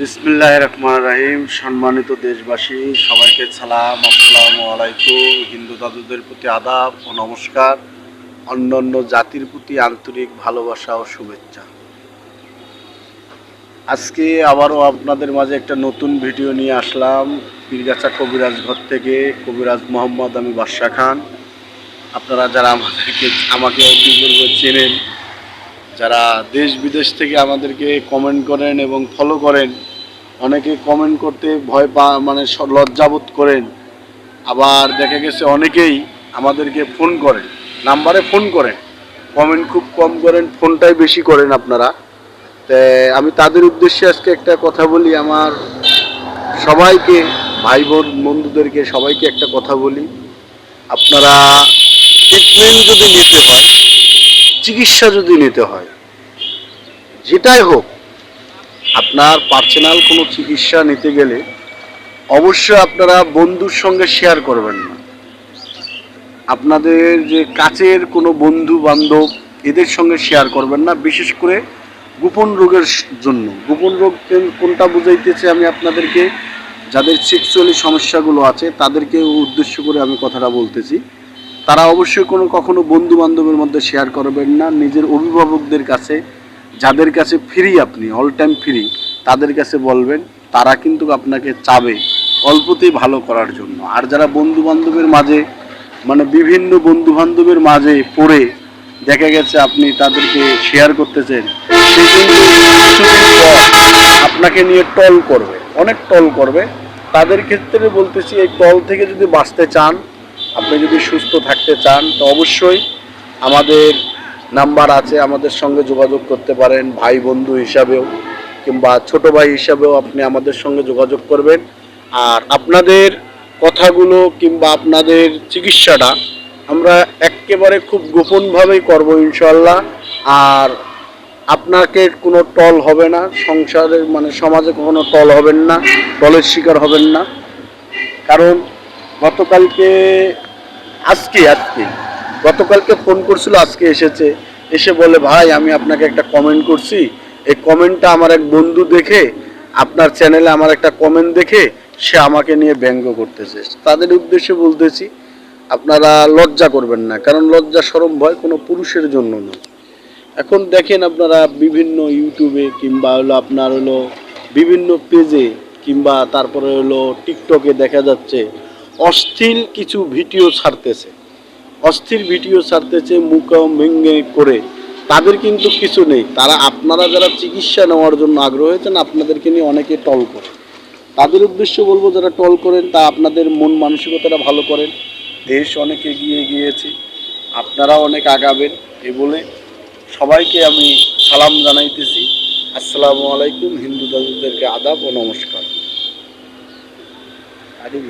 বিসমিল্লাহ রহমান রাহিম। সম্মানিত দেশবাসী, সবাইকে সালাম, আসসালামু আলাইকুম। হিন্দু দাদুদের প্রতি আদাব ও নমস্কার। অন্যান্য জাতির প্রতি আন্তরিক ভালোবাসা ও শুভেচ্ছা। আজকে আবারও আপনাদের মাঝে একটা নতুন ভিডিও নিয়ে আসলাম। পীরগাছা কবিরাজ ঘর থেকে কবিরাজ মোহাম্মদ আমি বাদশা খান। আপনারা যারা আমাদেরকে, আমাকে অতিপূর্বে চেনেন, যারা দেশ বিদেশ থেকে আমাদেরকে কমেন্ট করেন এবং ফলো করেন অনেকে কমেন্ট করতে ভয় পা মানে লজ্জাবোধ করেন। আবার দেখা গেছে অনেকেই আমাদেরকে ফোন করেন নাম্বারে ফোন করেন। কমেন্ট খুব কম করেন ফোনটাই বেশি করেন আপনারা। তে আমি তাদের উদ্দেশ্যে আজকে একটা কথা বলি, আমার সবাইকে ভাই বোন বন্ধুদেরকে সবাইকে একটা কথা বলি। আপনারা ট্রিটমেন্ট যদি নিতে হয় চিকিৎসা যদি নিতে হয়, যেটাই হোক আপনার পার্সোনাল কোনো চিকিৎসা নিতে গেলে অবশ্যই আপনারা বন্ধুর সঙ্গে শেয়ার করবেন না। আপনাদের যে কাছের কোনো বন্ধু, বান্ধব, এদের সঙ্গে শেয়ার করবেন না, বিশেষ করে গোপন রোগের জন্য। গোপন রোগ কোনটা বুঝাইতেছে আমি আপনাদেরকে, যাদের সেক্সুয়ালি সমস্যাগুলো আছে, তাদেরকে উদ্দেশ্য করে আমি কথাটা বলতেছি। তারা অবশ্যই কোনো কখনো বন্ধু বান্ধবের মধ্যে শেয়ার করবেন না, নিজের অভিভাবকদের কাছে যাদের কাছে ফ্রি আপনি অল টাইম ফ্রি তাদের কাছে বলবেন, তারা কিন্তু আপনাকে চাবে অল্পতেই ভালো করার জন্য। আর যারা বন্ধু বান্ধবের মাঝে মানে বিভিন্ন বন্ধু বান্ধবের মাঝে পড়ে দেখা গেছে আপনি তাদেরকে শেয়ার করতেছেন, সে কিন্তু আপনাকে নিয়ে টল করবে। অনেক টল করবে। তাদের ক্ষেত্রে বলতেছি, এই টল থেকে যদি বাঁচতে চান, আপনি যদি সুস্থ থাকতে চান, তো অবশ্যই আমাদের নাম্বার আছে, আমাদের সঙ্গে যোগাযোগ করতে পারেন, ভাই বন্ধু হিসাবেও কিংবা ছোট ভাই হিসাবেও আপনি আমাদের সঙ্গে যোগাযোগ করবেন। আর আপনাদের কথাগুলো কিংবা আপনাদের চিকিৎসাটা আমরা একেবারে খুব গোপনভাবেই করব ইনশাল্লাহ আর আপনাকে কোনো টল হবে না, সংসারের মানে সমাজে কখনো টল হবেন না, টলের শিকার হবেন না। কারণ গতকালকে, আজকে আজকে গতকালকে ফোন করছিল, আজকে এসেছে। এসে বলে, ভাই, আমি আপনাকে একটা কমেন্ট করছি। এই কমেন্টটা আমার এক বন্ধু দেখে, আপনার চ্যানেলে আমার একটা কমেন্ট দেখে, সে আমাকে নিয়ে ব্যঙ্গ করতেছে। তাদের উদ্দেশ্যে বলতেছি, আপনারা লজ্জা করবেন না, কারণ লজ্জা সরম ভয় কোনো পুরুষের জন্য নয় এখন দেখেন আপনারা বিভিন্ন ইউটিউবে কিংবা হলো আপনার হলো বিভিন্ন পেজে কিংবা তারপরে হলো টিকটকে দেখা যাচ্ছে অস্থির কিছু ভিডিও ছাড়তেছে। অস্থির ভিডিও ছাড়তেছে মুখা ভেঙে করে। তাদের কিন্তু কিছু নেই। তারা আপনারা যারা চিকিৎসা নেওয়ার জন্য আগ্রহ হয়েছেন, আপনাদেরকে নিয়ে অনেকে টল করে। তাদের উদ্দেশ্য বলব, যারা টল করেন, তা আপনাদের মন মানসিকতাটা ভালো করেন। দেশ অনেক এগিয়ে গিয়েছে। আপনারা অনেক আগাবেন। এ বলে সবাইকে আমি সালাম জানাইতেছি। আসসালামু আলাইকুম, হিন্দু দাদুদেরকে আদাব ও নমস্কার। আরে